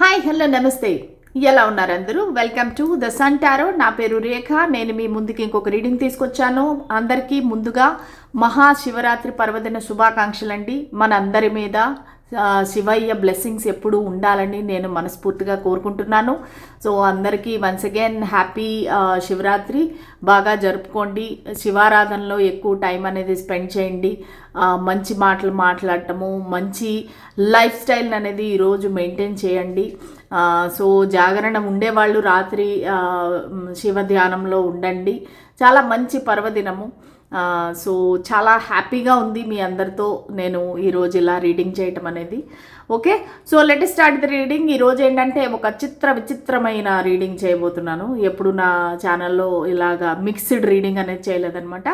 Hi hello నమస్తే. ఎలా ఉన్నారు అందరూ? Welcome to the sun tarot నా పేరు రేఖ. నేను మీ ముందుకి ఇంకొక రీడింగ్ తీసుకొచ్చాను. అందరికీ ముందుగా మహాశివరాత్రి పర్వదిన శుభాకాంక్షలు అండి మన అందరి మీద శివయ్య బ్లెస్సింగ్స్ ఎప్పుడు ఉండాలని నేను మనస్ఫూర్తిగా కోరుకుంటున్నాను. సో అందరికీ వన్స్ అగైన్ హ్యాపీ శివరాత్రి. బాగా జరుపుకోండి. శివారాధనలో ఎక్కువ టైం అనేది స్పెండ్ చేయండి. మంచి మాటలు మాట్లాడటము మంచి లైఫ్ స్టైల్ అనేది ఈరోజు మెయింటైన్ చేయండి. సో జాగరణ ఉండేవాళ్ళు రాత్రి శివ ధ్యానంలో ఉండండి. చాలా మంచి పర్వదినము. సో చాలా హ్యాపీగా ఉంది మీ అందరితో నేను ఈరోజు ఇలా రీడింగ్ చేయటం అనేది. Okay? So let start the reading ఈరోజు ఏంటంటే ఒక చిత్ర విచిత్రమైన రీడింగ్ చేయబోతున్నాను. ఎప్పుడు నా ఛానల్లో ఇలాగా మిక్స్డ్ రీడింగ్ అనేది చేయలేదనమాట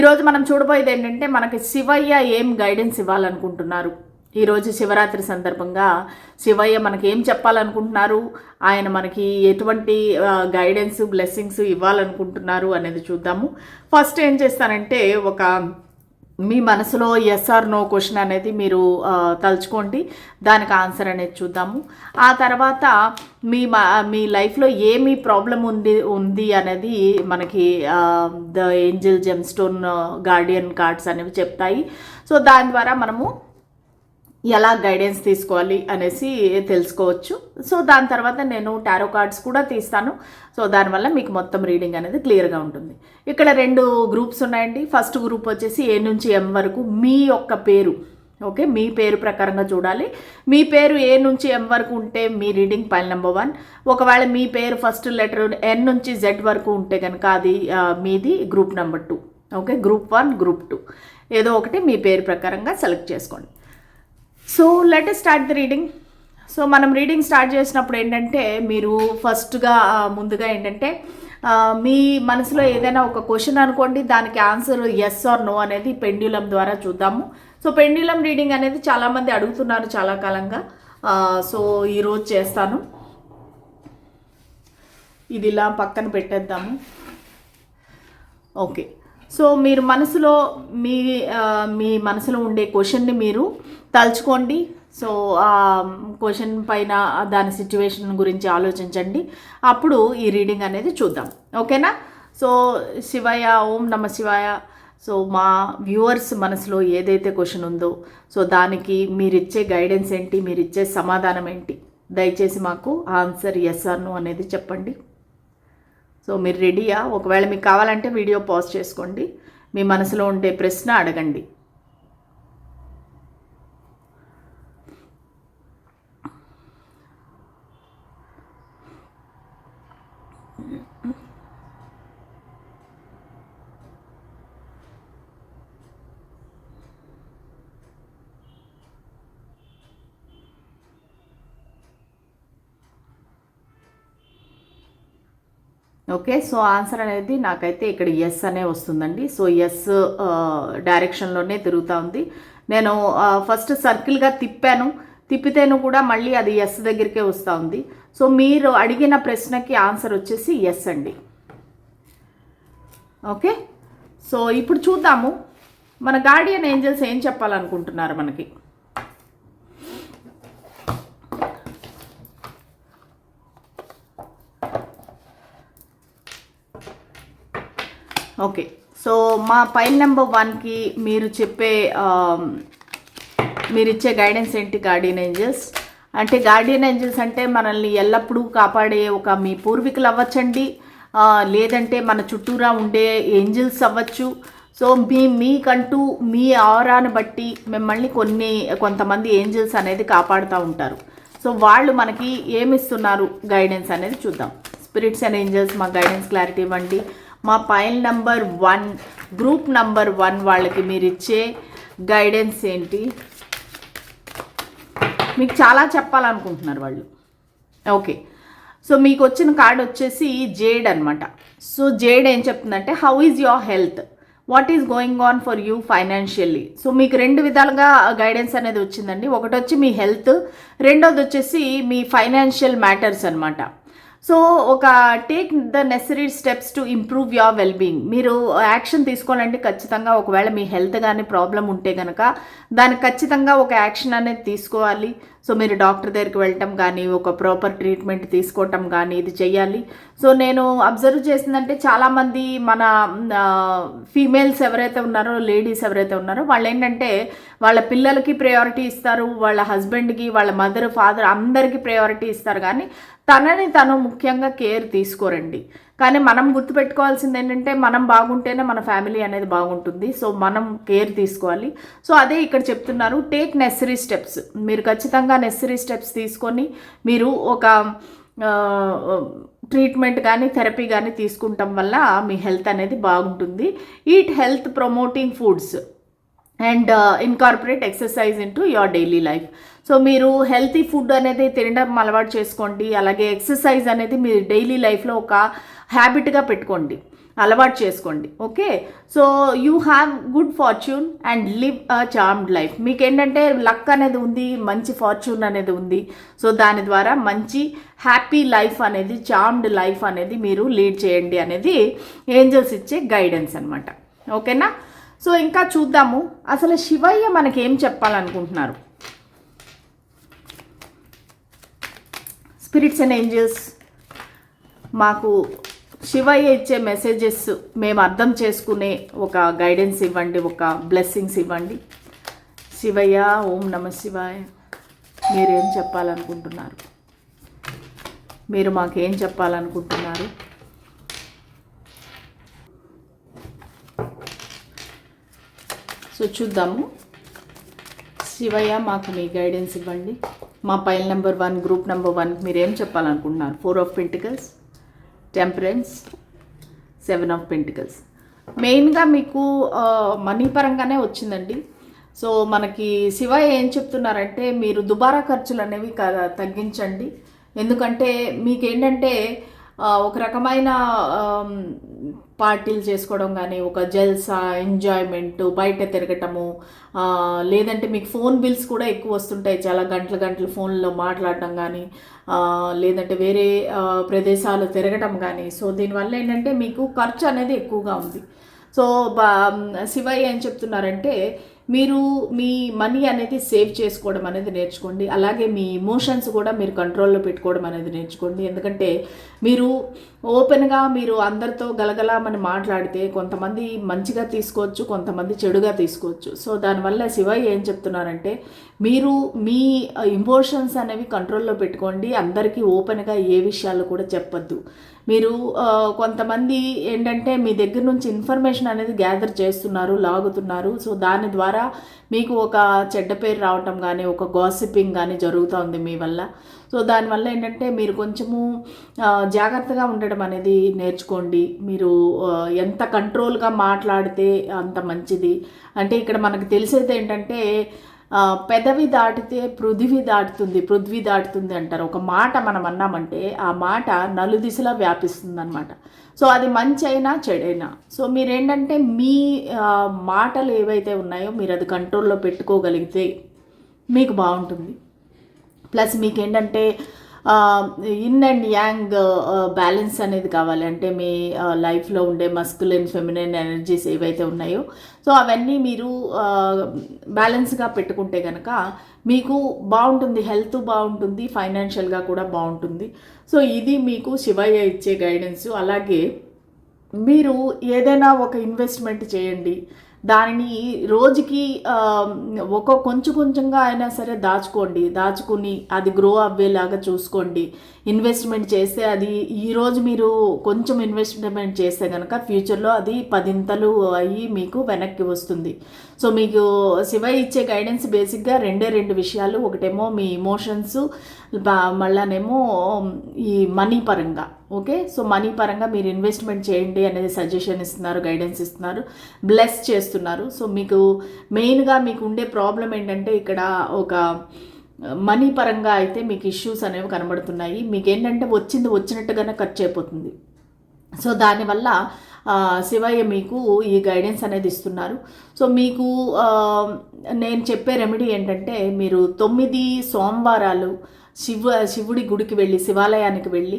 ఈరోజు మనం చూడబోయేది ఏంటంటే మనకి శివయ్య ఏం గైడెన్స్ ఇవ్వాలనుకుంటున్నారు? ఈరోజు శివరాత్రి సందర్భంగా శివయ్య మనకి ఏం చెప్పాలనుకుంటున్నారు? ఆయన మనకి ఎటువంటి గైడెన్స్ బ్లెస్సింగ్స్ ఇవ్వాలనుకుంటున్నారు అనేది చూద్దాము. ఫస్ట్ ఏం చేస్తానంటే ఒక మీ మనసులో ఎస్ ఆర్ నో క్వశ్చన్ అనేది మీరు తలుచుకోండి. దానికి ఆన్సర్ అనేది చూద్దాము. ఆ తర్వాత మీ మీ లైఫ్లో ఏమి ప్రాబ్లం ఉంది ఉంది అనేది మనకి the angel gemstone guardian cards అనేవి చెప్తాయి. సో దాని ద్వారా మనము ఎలా గైడెన్స్ తీసుకోవాలి అనేసి తెలుసుకోవచ్చు. సో దాని తర్వాత నేను టారో కార్డ్స్ కూడా తీస్తాను. సో దానివల్ల మీకు మొత్తం రీడింగ్ అనేది క్లియర్గా ఉంటుంది. ఇక్కడ రెండు గ్రూప్స్ ఉన్నాయండి. ఫస్ట్ గ్రూప్ వచ్చేసి ఏ నుంచి ఎం వరకు మీ యొక్క పేరు. ఓకే మీ పేరు ప్రకారంగా చూడాలి. మీ పేరు ఏ నుంచి ఎం వరకు ఉంటే మీ రీడింగ్ పైల్ నెంబర్ వన్ ఒకవేళ మీ పేరు ఫస్ట్ లెటర్ ఎన్ నుంచి జెడ్ వరకు ఉంటే కనుక అది మీది group number two okay group one group two ఏదో ఒకటి మీ పేరు ప్రకారంగా సెలెక్ట్ చేసుకోండి. So let start the reading so మనం రీడింగ్ స్టార్ట్ చేసినప్పుడు ఏంటంటే మీరు ఫస్ట్గా ముందుగా ఏంటంటే మీ మనసులో ఏదైనా ఒక క్వశ్చన్ అనుకోండి దానికి ఆన్సర్ ఎస్ ఆర్ నో అనేది పెండ్యులం ద్వారా చూద్దాము. సో పెండ్యులం రీడింగ్ అనేది చాలామంది అడుగుతున్నారు చాలా కాలంగా. సో ఈరోజు చేస్తాను. ఇది ఇలా పక్కన పెట్టేద్దాము. ఓకే సో మీరు మనసులో మీ మీ మనసులో ఉండే క్వశ్చన్ని మీరు తలుచుకోండి. సో ఆ క్వశ్చన్ పైన దాని సిచ్యువేషన్ గురించి ఆలోచించండి. అప్పుడు ఈ రీడింగ్ అనేది చూద్దాం. ఓకేనా? సో శివయ ఓం నమ శివాయ. సో మా వ్యూవర్స్ మనసులో ఏదైతే క్వశ్చన్ ఉందో సో దానికి మీరిచ్చే గైడెన్స్ ఏంటి? మీరు ఇచ్చే సమాధానం ఏంటి? దయచేసి మాకు ఆన్సర్ ఎస్ అను అనేది చెప్పండి. సో మీరు రెడీయా ఒకవేళ మీకు కావాలంటే వీడియో పాజ్ చేసుకోండి. మీ మనసులో ఉండే ప్రశ్న అడగండి. ఓకే సో ఆన్సర్ అనేది నాకైతే ఇక్కడ ఎస్ అనే వస్తుందండి. సో ఎస్ డైరెక్షన్లోనే తిరుగుతూ ఉంది. నేను uh, ఫస్ట్ సర్కిల్గా తిప్పాను. తిప్పితేను కూడా మళ్ళీ అది ఎస్ దగ్గరికే వస్తూ ఉంది. సో మీరు అడిగిన ప్రశ్నకి ఆన్సర్ వచ్చేసి ఎస్ అండి. ఓకే సో ఇప్పుడు చూద్దాము. మన గార్డియన్ ఏంజల్స్ ఏం చెప్పాలనుకుంటున్నారు మనకి? ఓకే సో మా పైల్ నెంబర్ వన్కి మీరు చెప్పే um, మీరు ఇచ్చే గైడెన్స్ ఏంటి గార్డియన్ ఏంజల్స్ అంటే గార్డియన్ ఏంజల్స్ అంటే మనల్ని ఎల్లప్పుడూ కాపాడే ఒక మీ పూర్వీకులు అవ్వచ్చండి. లేదంటే మన చుట్టూరా ఉండే ఏంజల్స్ అవ్వచ్చు. సో మీ మీకంటూ మీ ఆరాను బట్టి మిమ్మల్ని కొన్ని కొంతమంది ఏంజల్స్ అనేది కాపాడుతూ ఉంటారు. సో వాళ్ళు మనకి ఏమిస్తున్నారు? గైడెన్స్ అనేది చూద్దాం. స్పిరిట్స్ అండ్ ఏంజల్స్ మా గైడెన్స్ క్లారిటీ ఇవ్వండి. మా pile number one group number one వాళ్ళకి మీరు ఇచ్చే గైడెన్స్ ఏంటి? మీకు చాలా చెప్పాలనుకుంటున్నారు వాళ్ళు. ఓకే. సో మీకు వచ్చిన కార్డ్ వచ్చేసి జేడ్ అనమాట సో జేడ్ ఏం చెప్తుందంటే how is your health what is going on for you financially so మీకు రెండు విధాలుగా గైడెన్స్ అనేది వచ్చిందండి. ఒకటి వచ్చి మీ హెల్త్ రెండోది వచ్చేసి మీ ఫైనాన్షియల్ మ్యాటర్స్ అనమాట సో ఒక take the necessary steps to improve your wellbeing మీరు యాక్షన్ తీసుకోవాలంటే ఖచ్చితంగా ఒకవేళ మీ హెల్త్ కానీ ప్రాబ్లం ఉంటే కనుక దానికి ఖచ్చితంగా ఒక యాక్షన్ అనేది తీసుకోవాలి. సో మీరు డాక్టర్ దగ్గరికి వెళ్ళటం కానీ ఒక ప్రాపర్ ట్రీట్మెంట్ తీసుకోవటం కానీ ఇది చేయాలి. సో నేను అబ్జర్వ్ చేసిందంటే చాలామంది మన ఫీమేల్స్ ఎవరైతే ఉన్నారో లేడీస్ ఎవరైతే ఉన్నారో వాళ్ళు ఏంటంటే వాళ్ళ పిల్లలకి ప్రయారిటీ ఇస్తారు వాళ్ళ హస్బెండ్కి వాళ్ళ మదర్ ఫాదర్ అందరికీ ప్రయారిటీ ఇస్తారు. కానీ తనని తను ముఖ్యంగా కేర్ తీసుకోరండి. కానీ మనం గుర్తుపెట్టుకోవాల్సింది ఏంటంటే మనం బాగుంటేనే మన ఫ్యామిలీ అనేది బాగుంటుంది. సో మనం కేర్ తీసుకోవాలి. సో అదే ఇక్కడ చెప్తున్నారు టేక్ నెసరీ స్టెప్స్ మీరు ఖచ్చితంగా నెసరీ స్టెప్స్ తీసుకొని మీరు ఒక ట్రీట్మెంట్ కానీ థెరపీ కానీ తీసుకుంటాం వల్ల మీ హెల్త్ అనేది బాగుంటుంది. Eat health promoting foods and incorporate exercise into your daily life so మీరు హెల్తీ ఫుడ్ అనేది తినడం అలవాటు చేసుకోండి. అలాగే ఎక్సర్సైజ్ అనేది మీరు డైలీ లైఫ్లో ఒక హ్యాబిట్గా పెట్టుకోండి. అలవాటు చేసుకోండి. Okay? So you have good fortune and live a charmed life. మీకు ఏంటంటే లక్ అనేది ఉంది మంచి ఫార్చ్యూన్ అనేది ఉంది. సో దాని ద్వారా మంచి హ్యాపీ లైఫ్ అనేది చార్మ్డ్ లైఫ్ అనేది మీరు లీడ్ చేయండి అనేది ఏంజల్స్ ఇచ్చే గైడెన్స్ అనమాట ఓకేనా? సో ఇంకా చూద్దాము. అసలు శివయ్య మనకి ఏం చెప్పాలనుకుంటున్నారు? స్పిరిట్స్ అండ్ ఏంజల్స్ మాకు శివయ్య ఇచ్చే మెసేజెస్ మేము అర్థం చేసుకునే ఒక గైడెన్స్ ఇవ్వండి ఒక బ్లెస్సింగ్స్ ఇవ్వండి. శివయ్య ఓం నమ శివాయ. మీరేం చెప్పాలనుకుంటున్నారు? మీరు మాకేం చెప్పాలనుకుంటున్నారు? సో చూద్దాము. శివయ్య మాకు మీ గైడెన్స్ ఇవ్వండి. మా pile number one group number one మీరు ఏం చెప్పాలనుకుంటున్నారు? Four of pentacles temperance seven of pentacles మెయిన్గా మీకు మనీ పరంగానే వచ్చిందండి. సో మనకి శివ ఏం చెప్తున్నారంటే మీరు దుబారా ఖర్చులు అనేవి క- తగ్గించండి. ఎందుకంటే మీకేంటంటే ఒక రకమైన పార్టీలు చేసుకోవడం కానీ ఒక జల్సా ఎంజాయ్మెంట్ బయట తిరగటము లేదంటే మీకు ఫోన్ బిల్స్ కూడా ఎక్కువ వస్తుంటాయి చాలా గంటలు గంటలు ఫోన్లో మాట్లాడడం కానీ లేదంటే వేరే ప్రదేశాలు తిరగటం కానీ. సో దీనివల్ల ఏంటంటే మీకు ఖర్చు అనేది ఎక్కువగా ఉంది. సో బా శివయ్య ఏం చెప్తున్నారంటే మీరు మీ మనీ అనేది సేవ్ చేసుకోవడం అనేది నేర్చుకోండి. అలాగే మీ ఇమోషన్స్ కూడా మీరు కంట్రోల్లో పెట్టుకోవడం అనేది నేర్చుకోండి. ఎందుకంటే మీరు ఓపెన్గా మీరు అందరితో గలగలామని మాట్లాడితే కొంతమంది మంచిగా తీసుకోవచ్చు కొంతమంది చెడుగా తీసుకోవచ్చు. సో దానివల్ల శివయ్య ఏం చెప్తున్నారంటే మీరు మీ ఇమోషన్స్ అనేవి కంట్రోల్లో పెట్టుకోండి. అందరికీ ఓపెన్గా ఏ విషయాలు కూడా చెప్పొద్దు. మీరు కొంతమంది ఏంటంటే మీ దగ్గర నుంచి ఇన్ఫర్మేషన్ అనేది గ్యాదర్ చేస్తున్నారు లాగుతున్నారు. సో దాని ద్వారా మీకు ఒక చెడ్డ పేరు రావటం కానీ ఒక గాసిపింగ్ కానీ జరుగుతూ ఉంది మీ వల్ల. సో దానివల్ల ఏంటంటే మీరు కొంచెము జాగ్రత్తగా ఉండడం అనేది నేర్చుకోండి. మీరు ఎంత కంట్రోల్గా మాట్లాడితే అంత మంచిది. అంటే ఇక్కడ మనకు తెలిసేది ఏంటంటే పెదవి దాటితే పృథివి దాటుతుంది పృథ్వీ దాటుతుంది అంటారు. ఒక మాట మనం అన్నామంటే ఆ మాట నలుదిశలా వ్యాపిస్తుంది అనమాట సో అది మంచి అయినా చెడైనా సో మీరేంటంటే మీ మాటలు ఏవైతే ఉన్నాయో మీరు అది కంట్రోల్లో పెట్టుకోగలిగితే మీకు బాగుంటుంది. ప్లస్ మీకు ఏంటంటే ఇన్ అండ్ యాంగ్ బ్యాలెన్స్ అనేది కావాలి. అంటే మీ లైఫ్లో ఉండే మస్కులైన్ ఫెమినైన్ ఎనర్జీస్ ఏవైతే ఉన్నాయో సో అవన్నీ మీరు బ్యాలెన్స్గా పెట్టుకుంటే కనుక మీకు బాగుంటుంది. హెల్త్ బాగుంటుంది. ఫైనాన్షియల్గా కూడా బాగుంటుంది. సో ఇది మీకు శివయ్య ఇచ్చే గైడెన్స్. అలాగే మీరు ఏదైనా ఒక ఇన్వెస్ట్మెంట్ చేయండి. దానిని రోజుకి ఒక కొంచెం కొంచెంగా అయినా సరే దాచుకోండి. దాచుకుని అది గ్రో అవ్వేలాగా చూసుకోండి. ఇన్వెస్ట్మెంట్ చేస్తే అది ఈరోజు మీరు కొంచెం ఇన్వెస్ట్మెంట్ చేస్తే కనుక ఫ్యూచర్లో అది పదింతలు అయ్యి మీకు వెనక్కి వస్తుంది. సో మీకు శివ ఇచ్చే గైడెన్స్ బేసిక్గా రెండే రెండు విషయాలు. ఒకటేమో మీ ఇమోషన్స్ మళ్ళానేమో ఈ మనీ పరంగా. ఓకే? సో మనీ పరంగా మీరు ఇన్వెస్ట్మెంట్ చేయండి అనేది సజెషన్ ఇస్తున్నారు గైడెన్స్ ఇస్తున్నారు బ్లెస్ చేస్తున్నారు. సో మీకు మెయిన్గా మీకు ఉండే ప్రాబ్లం ఏంటంటే ఇక్కడ ఒక మనీ పరంగా అయితే మీకు ఇష్యూస్ అనేవి కనబడుతున్నాయి. మీకు ఏంటంటే వచ్చింది వచ్చినట్టుగానే ఖర్చు అయిపోతుంది సో దానివల్ల శివయ్య మీకు ఈ గైడెన్స్ అనేది ఇస్తున్నారు. సో మీకు నేను చెప్పే రెమెడీ ఏంటంటే మీరు తొమ్మిది సోమవారాలు శివ శివుడి గుడికి వెళ్ళి శివాలయానికి వెళ్ళి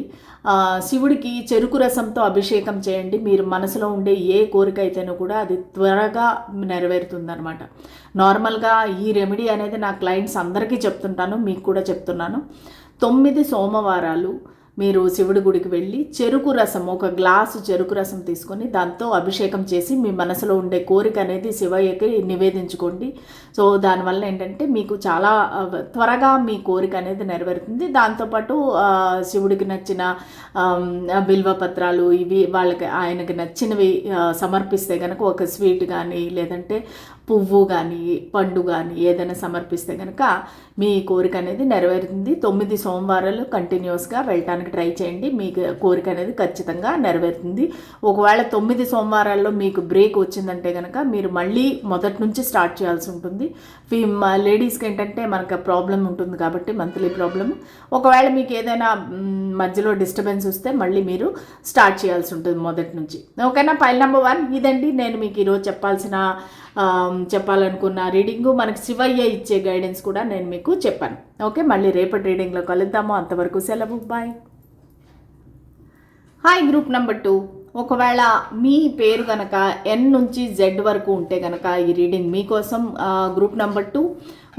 శివుడికి చెరుకు రసంతో అభిషేకం చేయండి. మీరు మనసులో ఉండే ఏ కోరిక అయితేనో కూడా అది త్వరగా నెరవేరుతుందనమాట నార్మల్గా ఈ రెమెడీ అనేది నా క్లయింట్స్ అందరికీ చెప్తుంటాను మీకు కూడా చెప్తున్నాను. తొమ్మిది సోమవారాలు మీరు శివుడి గుడికి వెళ్ళి చెరుకు రసం ఒక గ్లాసు చెరుకు రసం తీసుకొని దాంతో అభిషేకం చేసి మీ మనసులో ఉండే కోరిక అనేది శివయ్యకి నివేదించుకోండి. సో దానివల్ల ఏంటంటే మీకు చాలా త్వరగా మీ కోరిక అనేది నెరవేరుతుంది. దాంతోపాటు శివుడికి నచ్చిన బిల్వ పత్రాలు ఇవి వాళ్ళకి ఆయనకి నచ్చినవి సమర్పిస్తే కనుక ఒక స్వీట్ కానీ లేదంటే పువ్వు కానీ పండు కానీ ఏదైనా సమర్పిస్తే కనుక మీ కోరిక అనేది నెరవేరుతుంది. తొమ్మిది సోమవారాలు కంటిన్యూస్గా వెళ్ళటానికి ట్రై చేయండి. మీ కోరిక అనేది ఖచ్చితంగా నెరవేరుతుంది. ఒకవేళ తొమ్మిది సోమవారాల్లో మీకు బ్రేక్ వచ్చిందంటే కనుక మీరు మళ్ళీ మొదటి నుంచి స్టార్ట్ చేయాల్సి ఉంటుంది. ఫీ లేడీస్కి ఏంటంటే మనకు ప్రాబ్లం ఉంటుంది కాబట్టి మంత్లీ ప్రాబ్లం ఒకవేళ మీకు ఏదైనా మధ్యలో డిస్టర్బెన్స్ వస్తే మళ్ళీ మీరు స్టార్ట్ చేయాల్సి ఉంటుంది మొదటి నుంచి. ఓకేనా? File number one. ఇదండి. నేను మీకు ఈరోజు చెప్పాల్సిన చెప్పాలనుకున్న రీడింగు మనకి శివయ్య ఇచ్చే గైడెన్స్ కూడా నేను మీకు చెప్పాను. ఓకే మళ్ళీ రేపటి రీడింగ్లో కలుద్దాము. అంతవరకు సెలవు. Bye hi group number two ఒకవేళ మీ పేరు కనుక ఎన్ నుంచి జెడ్ వరకు ఉంటే కనుక ఈ రీడింగ్ మీకోసం గ్రూప్ నెంబర్ టూ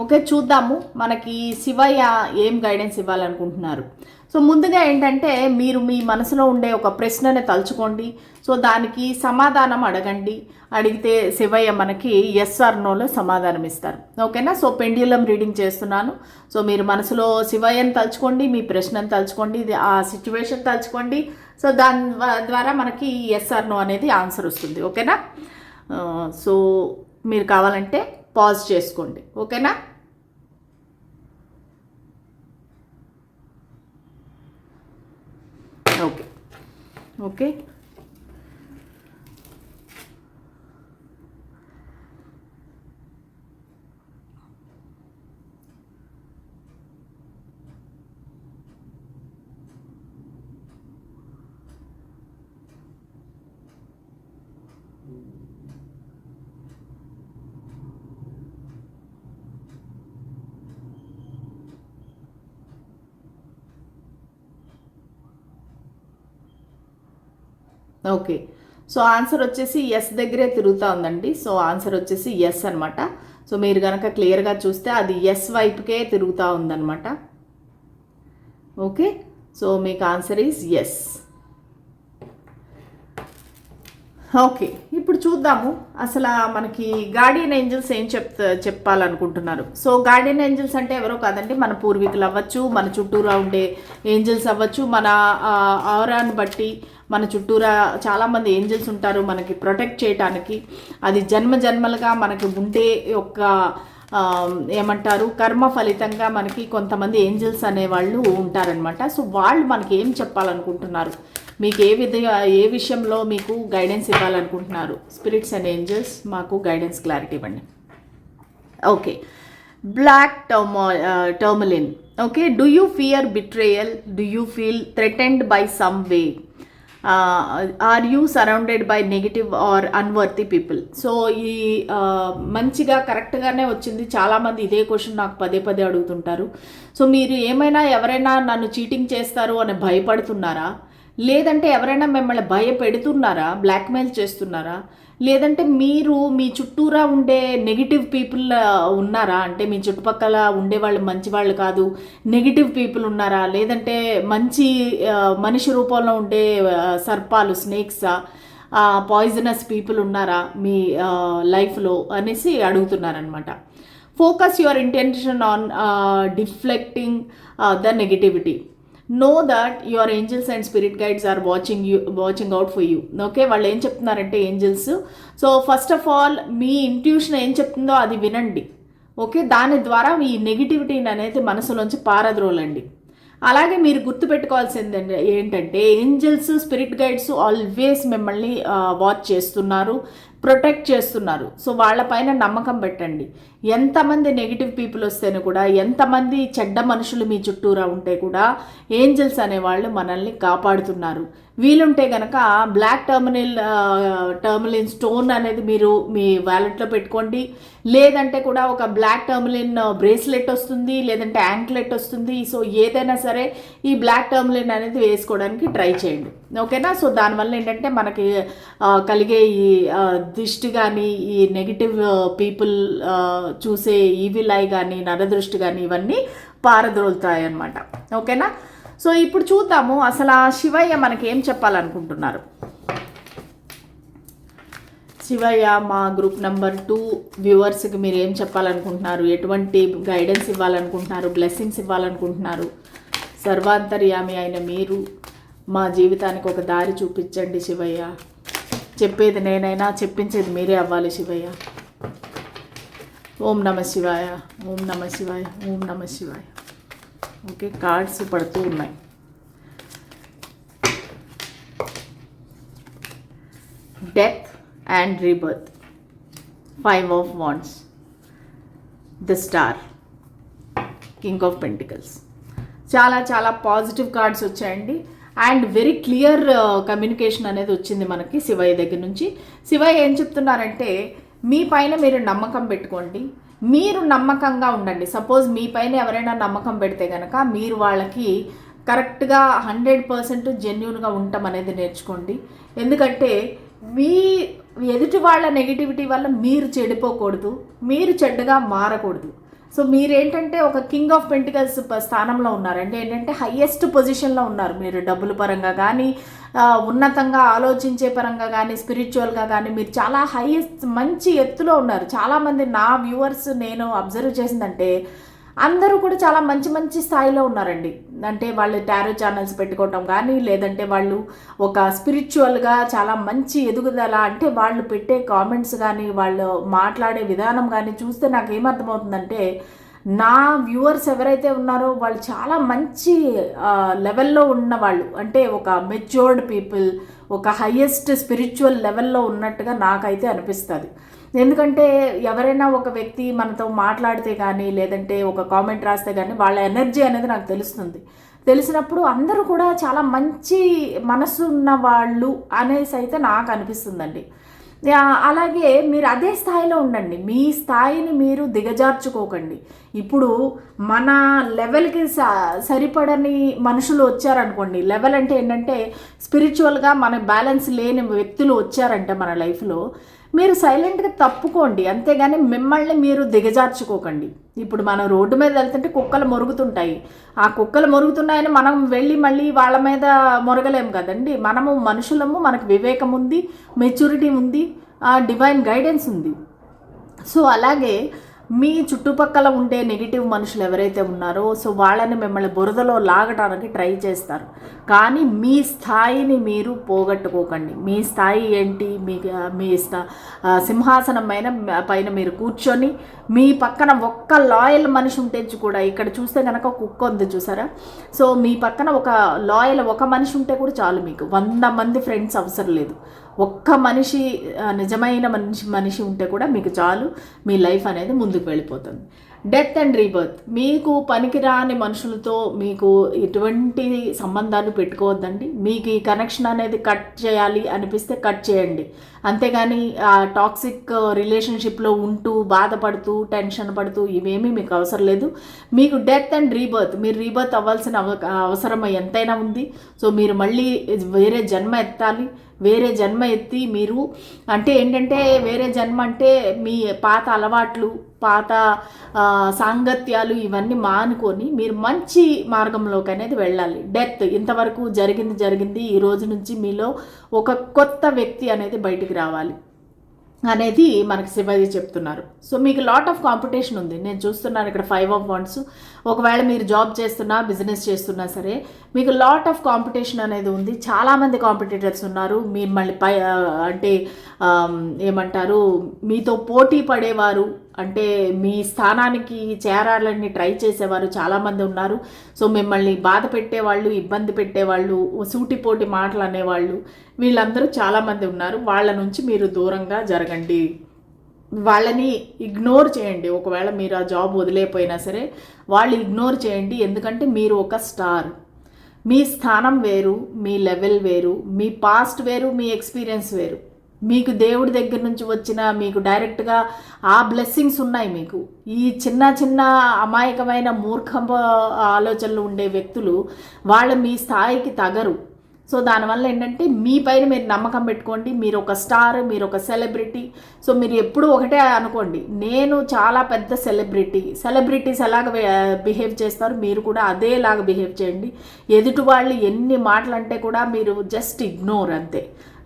ఓకే చూద్దాము. మనకి శివయ్య ఏం గైడెన్స్ ఇవ్వాలనుకుంటున్నారు? సో ముందుగా ఏంటంటే మీరు మీ మనసులో ఉండే ఒక ప్రశ్నని తలుచుకోండి. సో దానికి సమాధానం అడగండి. అడిగితే శివయ్య మనకి ఎస్ ఆర్ నోలో సమాధానం ఇస్తారు. ఓకేనా? సో పెండ్యులం రీడింగ్ చేస్తున్నాను. సో మీరు మనసులో శివయ్యని తలుచుకోండి మీ ప్రశ్నను తలుచుకోండి ఇది ఆ సిచ్యువేషన్ తలుచుకోండి. సో దాని ద్వారా మనకి ఎస్ ఆర్ నో అనేది ఆన్సర్ వస్తుంది. ఓకేనా? సో మీరు కావాలంటే పాజ్ చేసుకోండి. ఓకేనా okay okay okay. So answer వచ్చేసి ఎస్ దగ్గరే తిరుగుతూ ఉందండి. సో ఆన్సర్ వచ్చేసి ఎస్ అనమాట సో మీరు కనుక క్లియర్గా చూస్తే అది ఎస్ వైపుకే తిరుగుతూ ఉందన్నమాట. ఓకే. సో మీకు ఆన్సర్ ఈజ్ ఎస్ ఓకే. ఇప్పుడు చూద్దాము. అసలు మనకి గార్డియన్ ఏంజల్స్ ఏం చెప్తా చెప్పాలనుకుంటున్నారు? సో గార్డియన్ ఏంజల్స్ అంటే ఎవరో కాదండి. మన పూర్వీకులు అవ్వచ్చు మన చుట్టూరా ఉండే ఏంజల్స్ అవ్వచ్చు మన ఆవరాన్ని బట్టి మన చుట్టూరా చాలామంది ఏంజల్స్ ఉంటారు మనకి ప్రొటెక్ట్ చేయటానికి. అది జన్మ జన్మలుగా మనకి ఉండే యొక్క ఏమంటారు కర్మ ఫలితంగా మనకి కొంతమంది ఏంజల్స్ అనేవాళ్ళు ఉంటారనమాట సో వాళ్ళు మనకి ఏం చెప్పాలనుకుంటున్నారు? మీకు ఏ విధంగా ఏ విషయంలో మీకు గైడెన్స్ ఇవ్వాలనుకుంటున్నారు? స్పిరిట్స్ అండ్ ఏంజల్స్ మాకు గైడెన్స్ క్లారిటీ ఇవ్వండి. Okay. Black టర్మో tourmaline okay do you fear betrayal do you feel threatened by some way are you surrounded by negative or unworthy people so ఈ మంచిగా కరెక్ట్గానే వచ్చింది. చాలామంది ఇదే క్వశ్చన్ నాకు పదే పదే అడుగుతుంటారు. సో మీరు ఏమైనా ఎవరైనా నన్ను చీటింగ్ చేస్తారు అని భయపడుతున్నారా? లేదంటే ఎవరైనా మిమ్మల్ని భయపెడుతున్నారా? బ్లాక్మెయిల్ చేస్తున్నారా? లేదంటే మీరు మీ చుట్టూరా ఉండే నెగిటివ్ పీపుల్ ఉన్నారా? అంటే మీ చుట్టుపక్కల ఉండేవాళ్ళు మంచి వాళ్ళు కాదు నెగిటివ్ పీపుల్ ఉన్నారా? లేదంటే మంచి మనిషి రూపంలో ఉండే సర్పాలు స్నేక్సా పాయిజనస్ పీపుల్ ఉన్నారా మీ లైఫ్లో అనేసి అడుగుతున్నారనమాట focus your intention on deflecting the negativity know that your angels and spirit guides are watching you watching out for you okay వాళ్ళు ఏం చెప్తున్నారంటే angels so first of all me intuition ఏం చెప్తుందో అది వినండి. ఓకే దాని ద్వారా మీ నెగిటివిటీని అనేది మనసులోంచి పారద్రోలండి. అలాగే మీరు గుర్తుపెట్టుకోవాల్సింది ఏంటంటే ఏంజల్స్ స్పిరిట్ గైడ్స్ ఆల్వేస్ మిమ్మల్ని uh, వాచ్ చేస్తున్నారు. ప్రొటెక్ట్ చేస్తున్నారు. సో వాళ్ళపైన నమ్మకం పెట్టండి. ఎంతమంది నెగిటివ్ పీపుల్ వస్తేనే కూడా ఎంతమంది చెడ్డ మనుషులు మీ చుట్టూరా ఉంటే కూడా ఏంజల్స్ అనేవాళ్ళు మనల్ని కాపాడుతున్నారు. వీలుంటే కనుక బ్లాక్ టర్మినల్ టర్మిలిన్ స్టోన్ అనేది మీరు మీ వ్యాలెట్లో పెట్టుకోండి. లేదంటే కూడా ఒక బ్లాక్ టర్మిలిన్ బ్రేస్లెట్ వస్తుంది లేదంటే యాంక్లెట్ వస్తుంది. సో ఏదైనా సరే ఈ బ్లాక్ టర్మిలిన్ అనేది వేసుకోవడానికి ట్రై చేయండి. ఓకేనా? సో దానివల్ల ఏంటంటే మనకి కలిగే ఈ దిష్టి కానీ ఈ నెగిటివ్ పీపుల్ చూసే ఈవిల్ ఐ కానీ నరదృష్టి కానీ ఇవన్నీ పారద్రోలుతాయి అన్నమాట ఓకేనా? సో ఇప్పుడు చూద్దాము అసలు ఆ శివయ్య మనకి ఏం చెప్పాలనుకుంటున్నారు. శివయ్య మా గ్రూప్ నెంబర్ టూ వ్యూవర్స్కి మీరు ఏం చెప్పాలనుకుంటున్నారు? ఎటువంటి గైడెన్స్ ఇవ్వాలనుకుంటున్నారు? బ్లెస్సింగ్స్ ఇవ్వాలనుకుంటున్నారు? సర్వాంతర్యామి అయిన మీరు మా జీవితానికి ఒక దారి చూపించండి శివయ్య. చెప్పేది నేనైనా చెప్పించేది మీరే అవ్వాలి శివయ్య. ఓం నమ శివాయ ఓం నమ శివాయ ఓం నమ శివాయ. ఓకే కార్డ్స్ పడుతూ ఉన్నాయి. Death and rebirth five of wands the star king of pentacles చాలా చాలా పాజిటివ్ కార్డ్స్ వచ్చాయండి. అండ్ వెరీ క్లియర్ కమ్యూనికేషన్ అనేది వచ్చింది మనకి శివయ్య దగ్గర నుంచి. శివయ్య ఏం చెప్తున్నారంటే మీ పైన మీరు నమ్మకం పెట్టుకోండి. మీరు నమ్మకంగా ఉండండి. సపోజ్ మీ పైన ఎవరైనా నమ్మకం పెడితే కనుక మీరు వాళ్ళకి కరెక్ట్గా హండ్రెడ్ పర్సెంట్ జెన్యున్గా ఉండటం అనేది నేర్చుకోండి. ఎందుకంటే మీ ఎదుటి వాళ్ళ నెగిటివిటీ వల్ల మీరు చెడిపోకూడదు మీరు చెడ్డగా మారకూడదు. సో మీరేంటంటే ఒక కింగ్ ఆఫ్ పెంటికల్స్ స్థానంలో ఉన్నారు. అంటే ఏంటంటే హయ్యెస్ట్ పొజిషన్లో ఉన్నారు. మీరు డబ్బుల పరంగా కానీ ఉన్నతంగా ఆలోచించే పరంగా కానీ స్పిరిచువల్గా కానీ మీరు చాలా హైయెస్ట్ మంచి ఎత్తులో ఉన్నారు. చాలామంది నా వ్యూవర్స్ నేను అబ్జర్వ్ చేసిందంటే అందరూ కూడా చాలా మంచి మంచి స్థాయిలో ఉన్నారండి. అంటే వాళ్ళు టారో ఛానల్స్ పెట్టుకోవటం కానీ లేదంటే వాళ్ళు ఒక స్పిరిచువల్గా చాలా మంచి ఎదుగుదల అంటే వాళ్ళు పెట్టే కామెంట్స్ కానీ వాళ్ళు మాట్లాడే విధానం కానీ చూస్తే నాకు ఏమర్థమవుతుందంటే నా వ్యూవర్స్ ఎవరైతే ఉన్నారో వాళ్ళు చాలా మంచి లెవెల్లో ఉన్న వాళ్ళు అంటే ఒక మెచ్యూర్డ్ పీపుల్ ఒక హయ్యెస్ట్ స్పిరిచువల్ లెవెల్లో ఉన్నట్టుగా నాకైతే అనిపిస్తుంది. ఎందుకంటే ఎవరైనా ఒక వ్యక్తి మనతో మాట్లాడితే కానీ లేదంటే ఒక కామెంట్ రాస్తే కానీ వాళ్ళ ఎనర్జీ అనేది నాకు తెలుస్తుంది. తెలిసినప్పుడు అందరూ కూడా చాలా మంచి మనసు ఉన్న వాళ్ళు అనేసి అయితే నాకు అనిపిస్తుందండి. అలాగే మీరు అదే స్థాయిలో ఉండండి. మీ స్థాయిని మీరు దిగజార్చుకోకండి. ఇప్పుడు మన లెవెల్కి స సరిపడని మనుషులు వచ్చారనుకోండి లెవెల్ అంటే ఏంటంటే స్పిరిచువల్గా మన బ్యాలెన్స్ లేని వ్యక్తులు వచ్చారంటే మన లైఫ్లో. మీరు సైలెంట్గా తప్పుకోండి. అంతేగాని మిమ్మల్ని మీరు దిగజార్చుకోకండి. ఇప్పుడు మనం రోడ్డు మీద వెళ్తుంటే కుక్కలు మొరుగుతుంటాయి. ఆ కుక్కలు మొరుగుతున్నాయని మనం వెళ్ళి మళ్ళీ వాళ్ళ మీద మొరగలేము కదండి. మనము మనుషులము మనకు వివేకం ఉంది మెచ్యూరిటీ ఉంది డివైన్ గైడెన్స్ ఉంది. సో అలాగే మీ చుట్టుపక్కల ఉండే నెగిటివ్ మనుషులు ఎవరైతే ఉన్నారో సో వాళ్ళని మిమ్మల్ని బురదలో లాగడానికి ట్రై చేస్తారు. కానీ మీ స్థాయిని మీరు పోగొట్టుకోకండి. మీ స్థాయి ఏంటి? మీ మీ సింహాసనం పైన పైన మీరు కూర్చొని మీ పక్కన ఒక్క లాయల్ మనిషి ఉంటే కూడా ఇక్కడ చూస్తే కనుక కుక్క ఉంది చూసారా? సో మీ పక్కన ఒక లాయల్ ఒక మనిషి ఉంటే కూడా చాలు మీకు. వంద మంది ఫ్రెండ్స్ అవసరం లేదు. ఒక్క మనిషి నిజమైన మనిషి మనిషి ఉంటే కూడా మీకు చాలు మీ లైఫ్ అనేది ముందుకు వెళ్ళిపోతుంది. Death and rebirth. మీకు పనికిరాని మనుషులతో మీకు ఎటువంటి సంబంధాలు పెట్టుకోవద్దండి. మీకు ఈ కనెక్షన్ అనేది కట్ చేయాలి అనిపిస్తే కట్ చేయండి. అంతేగాని ఆ టాక్సిక్ రిలేషన్షిప్లో ఉంటూ బాధపడుతూ టెన్షన్ పడుతూ ఇవేమీ మీకు అవసరం లేదు. మీకు డెత్ అండ్ రీబర్త్. మీరు రీబర్త్ అవ్వాల్సిన అవ అవసరం ఎంతైనా ఉంది. సో మీరు మళ్ళీ వేరే జన్మ ఎత్తాలి. వేరే జన్మ ఎత్తి మీరు అంటే ఏంటంటే వేరే జన్మ అంటే మీ పాత అలవాట్లు పాత సాంగత్యాలు ఇవన్నీ మానుకొని మీరు మంచి మార్గంలోకి అనేది వెళ్ళాలి. డెత్ ఇంతవరకు జరిగింది జరిగింది ఈ రోజు నుంచి మీలో ఒక కొత్త వ్యక్తి అనేది బయటికి రావాలి. అనేది మనకి శివాజీ చెప్తున్నారు. సో మీకు లాట్ ఆఫ్ కాంపిటీషన్ ఉంది. నేను చూస్తున్నాను ఇక్కడ ఫైవ్ ఆఫ్ వన్స్ ఒకవేళ మీరు జాబ్ చేస్తున్నా బిజినెస్ చేస్తున్నా సరే మీకు లాట్ ఆఫ్ కాంపిటీషన్ అనేది ఉంది. చాలామంది కాంపిటీటర్స్ ఉన్నారు. మిమ్మల్ని పై అంటే ఏమంటారు మీతో పోటీ పడేవారు. అంటే మీ స్థానానికి చేరాలని ట్రై చేసేవారు చాలామంది ఉన్నారు. సో మిమ్మల్ని బాధ పెట్టేవాళ్ళు ఇబ్బంది పెట్టేవాళ్ళు సూటిపోటి మాటలు అనేవాళ్ళు వీళ్ళందరూ చాలామంది ఉన్నారు. వాళ్ళ నుంచి మీరు దూరంగా జరగండి. వాళ్ళని ఇగ్నోర్ చేయండి. ఒకవేళ మీరు ఆ జాబ్ వదిలేపోయినా సరే వాళ్ళు ఇగ్నోర్ చేయండి. ఎందుకంటే మీరు ఒక స్టార్. మీ స్థానం వేరు మీ లెవెల్ వేరు మీ పాస్ట్ వేరు మీ ఎక్స్పీరియన్స్ వేరు. మీకు దేవుడి దగ్గర నుంచి వచ్చిన మీకు డైరెక్ట్గా ఆ బ్లెస్సింగ్స్ ఉన్నాయి మీకు. ఈ చిన్న చిన్న అమాయకమైన మూర్ఖ ఆలోచనలు ఉండే వ్యక్తులు వాళ్ళు మీ స్థాయికి తగరు. సో దానివల్ల ఏంటంటే మీ పైన మీరు నమ్మకం పెట్టుకోండి మీరు ఒక స్టార్ మీరు ఒక సెలబ్రిటీ. సో మీరు ఎప్పుడూ ఒకటే అనుకోండి నేను చాలా పెద్ద సెలబ్రిటీ. సెలబ్రిటీస్ ఎలాగ బిహేవ్ చేస్తారు మీరు కూడా అదేలాగా బిహేవ్ చేయండి. ఎదుటి వాళ్ళు ఎన్ని మాటలు అంటే కూడా మీరు జస్ట్ ఇగ్నోర్ అంతే.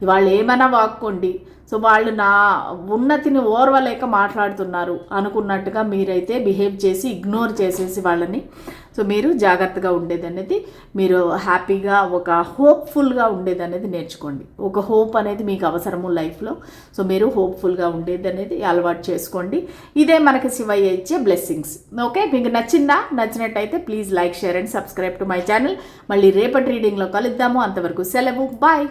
వాళ్ళు ఏమైనా వాక్కోండి సో వాళ్ళు నా ఉన్నతిని ఓర్వలేక మాట్లాడుతున్నారు అనుకున్నట్టుగా మీరైతే బిహేవ్ చేసి ఇగ్నోర్ చేసేసి వాళ్ళని. సో మీరు జాగ్రత్తగా ఉండేది అనేది మీరు హ్యాపీగా ఒక హోప్ఫుల్గా ఉండేది అనేది నేర్చుకోండి. ఒక హోప్ అనేది మీకు అవసరము లైఫ్లో సో మీరు హోప్ఫుల్గా ఉండేది అనేది అలవాటు చేసుకోండి. ఇదే మనకి శివయ్య ఇచ్చే బ్లెస్సింగ్స్. ఓకే మీకు నచ్చిందా? నచ్చినట్టయితే please like share and subscribe to my channel. మళ్ళీ రేపటి రీడింగ్లో కలుద్దాము. అంతవరకు సెలవు. బాయ్.